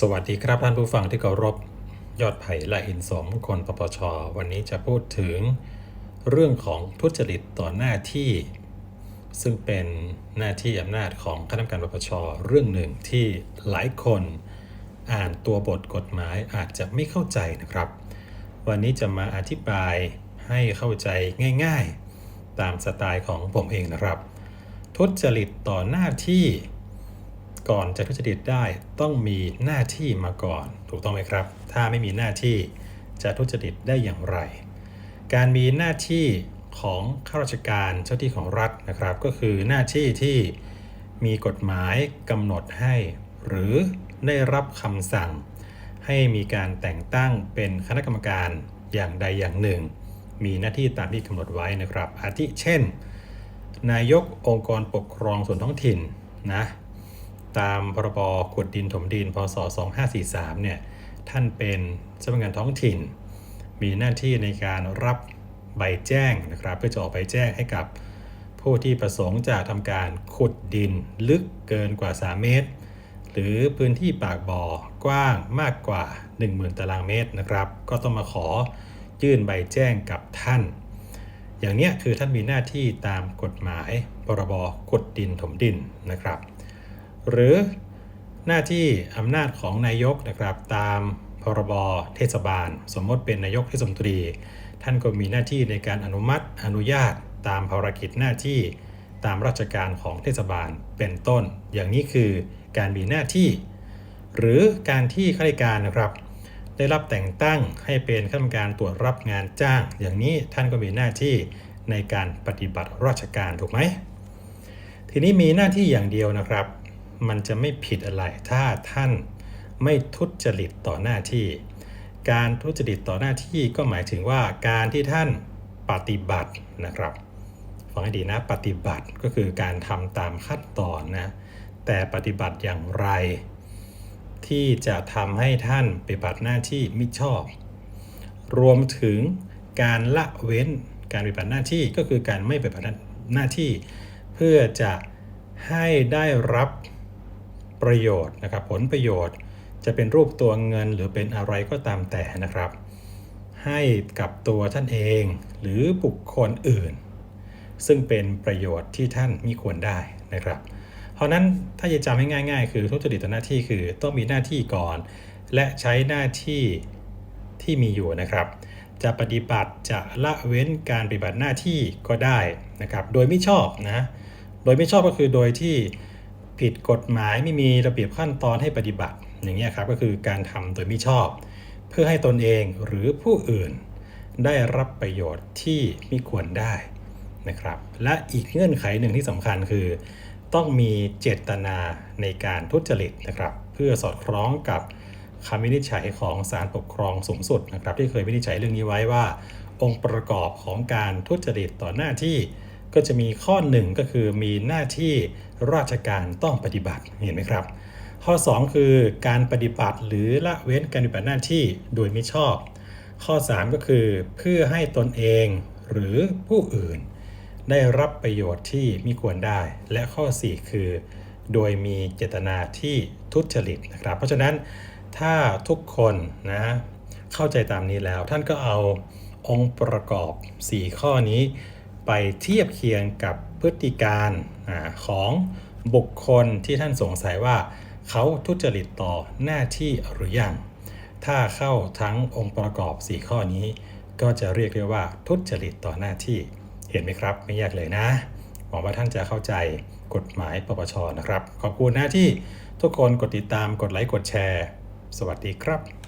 สวัสดีครับท่านผู้ฟังที่เคารพยอดไผ่ละอินสมคนปปช วันนี้จะพูดถึงเรื่องของทุจริตต่อหน้าที่ ซึ่งเป็นหน้าที่อำนาจของคณะกรรมการปปช เรื่องหนึ่งที่หลายคนอ่านตัวบทกฎหมายอาจจะไม่เข้าใจนะครับ วันนี้จะมาอธิบายให้เข้าใจง่าย ๆ ตามสไตล์ของผมเองนะครับ ทุจริตต่อหน้าที่ ก่อนจะทุจริตได้ต้องมีหน้าที่มาก่อน ถูกต้องไหมครับ ถ้าไม่มีหน้าที่จะทุจริตได้อย่างไร การมีหน้าที่ของข้าราชการเจ้าที่ของรัฐนะครับ ก็คือหน้าที่ที่มีกฎหมายกำหนดให้ หรือได้รับคำสั่ง ให้มีการแต่งตั้งเป็นคณะกรรมการอย่างใดอย่างหนึ่ง มีหน้าที่ตามที่กำหนดไว้นะครับ อาทิเช่น นายกองค์กรปกครองส่วนท้องถิ่นนะ ตามพรบขุดดินถมดินพศ 2543 เนี่ยท่านเป็นเจ้าพนักงานท้องถิ่น มีหน้าที่ในการรับใบแจ้งนะครับเพื่อจะออกใบแจ้งให้กับผู้ที่ประสงค์จะทำการขุดดินลึกเกินกว่า 3 เมตร หรือพื้นที่ปากบ่อกว้างมากกว่า 10,000 ตารางเมตรนะครับ ก็ต้องมาขอยื่นใบแจ้งกับท่าน อย่างเนี้ยคือท่านมีหน้าที่ตามกฎหมายพรบขุดดินถมดินนะครับ หรือหน้าที่อำนาจของนายกนะครับตามพรบเทศบาล สมมติเป็นนายกเทศมนตรี ท่านก็มีหน้าที่ในการอนุมัติอนุญาตตามภารกิจหน้าที่ตามราชการของเทศบาลเป็นต้น อย่างนี้คือการมีหน้าที่ หรือการที่ข้าราชการนะครับ ได้รับแต่งตั้งให้เป็นข้าราชการตรวจรับงานจ้าง อย่างนี้ท่านก็มีหน้าที่ในการปฏิบัติราชการถูกไหมทีนี้มีหน้าที่อย่างเดียวนะครับ มันจะไม่ผิดอะไร ถ้าท่านไม่ทุจริตต่อหน้าที่ การทุจริตต่อหน้าที่ก็หมายถึงว่าการที่ท่านปฏิบัตินะครับฟังให้ดีนะปฏิบัติก็คือการทำตามขั้นตอนนะแต่ปฏิบัติอย่างไร ที่จะทำให้ท่านปฏิบัติหน้าที่มิชอบ รวมถึงการละเว้นการปฏิบัติหน้าที่ก็คือการไม่ปฏิบัติหน้าที่ เพื่อจะให้ได้รับ ประโยชน์นะครับ ผลประโยชน์จะเป็นรูปตัวเงินหรือเป็นอะไรก็ตามแต่นะครับ ให้กับตัวท่านเองหรือบุคคลอื่น ซึ่งเป็นประโยชน์ที่ท่านมีควรได้นะครับ เพราะนั้นถ้าจะจำให้ง่าย ๆ คือทุจริตต่อหน้าที่คือต้องมีหน้าที่ก่อน และใช้หน้าที่ที่มีอยู่นะครับ จะปฏิบัติจะละเว้นการปฏิบัติหน้าที่ก็ได้นะครับ โดยไม่ชอบนะโดยไม่ชอบก็คือโดยที่ ผิดกฎหมายไม่มีระเบียบขั้นตอนให้ปฏิบัติ อย่างนี้ครับก็คือการทำโดยไม่ชอบ เพื่อให้ตนเองหรือผู้อื่น ได้รับประโยชน์ที่ไมีควรได้นะครับ และอีกเงื่อนไขหนึ่งที่สำคัญคือ ต้องมีเจตนาในการทุจริตนะครับ เพื่อสอดคล้องกับคำวินิจฉัยของศาลปกครองสูงสุดนะครับ ที่เคยวินิจฉัยเรื่องนี้ไว้ว่า องค์ประกอบของการทุจริตต่อหน้าที่ ก็จะมีข้อหนึ่งก็คือมีหน้าที่ราชการต้องปฏิบัติเห็นไหมครับ ข้อ 2 คือการปฏิบัติหรือละเว้นการปฏิบัติหน้าที่โดยไม่ชอบ ข้อ 3 ก็คือเพื่อให้ตนเองหรือผู้อื่น ได้รับประโยชน์ที่มีควรได้ และข้อ 4 คือ โดยมีเจตนาที่ทุจริตนะครับ เพราะฉะนั้นถ้าทุกคนนะเข้าใจตามนี้แล้วท่านก็เอาองค์ประกอบ 4 ข้อนี้ ไปเทียบเคียงกับพฤติการของบุคคลที่ท่านสงสัยว่าเขาทุจริตต่อหน้าที่หรือยัง ถ้าเข้าทั้งองค์ประกอบ 4 ข้อนี้ ก็จะเรียกได้ว่าทุจริตต่อหน้าที่ เห็นไหมครับ ไม่ยากเลยนะ หวังว่าท่านจะเข้าใจกฎหมายปปชนะครับ ขอบคุณหนะที่ทุกคนกดติดตามกดไลค์กดแชร์ สวัสดีครับ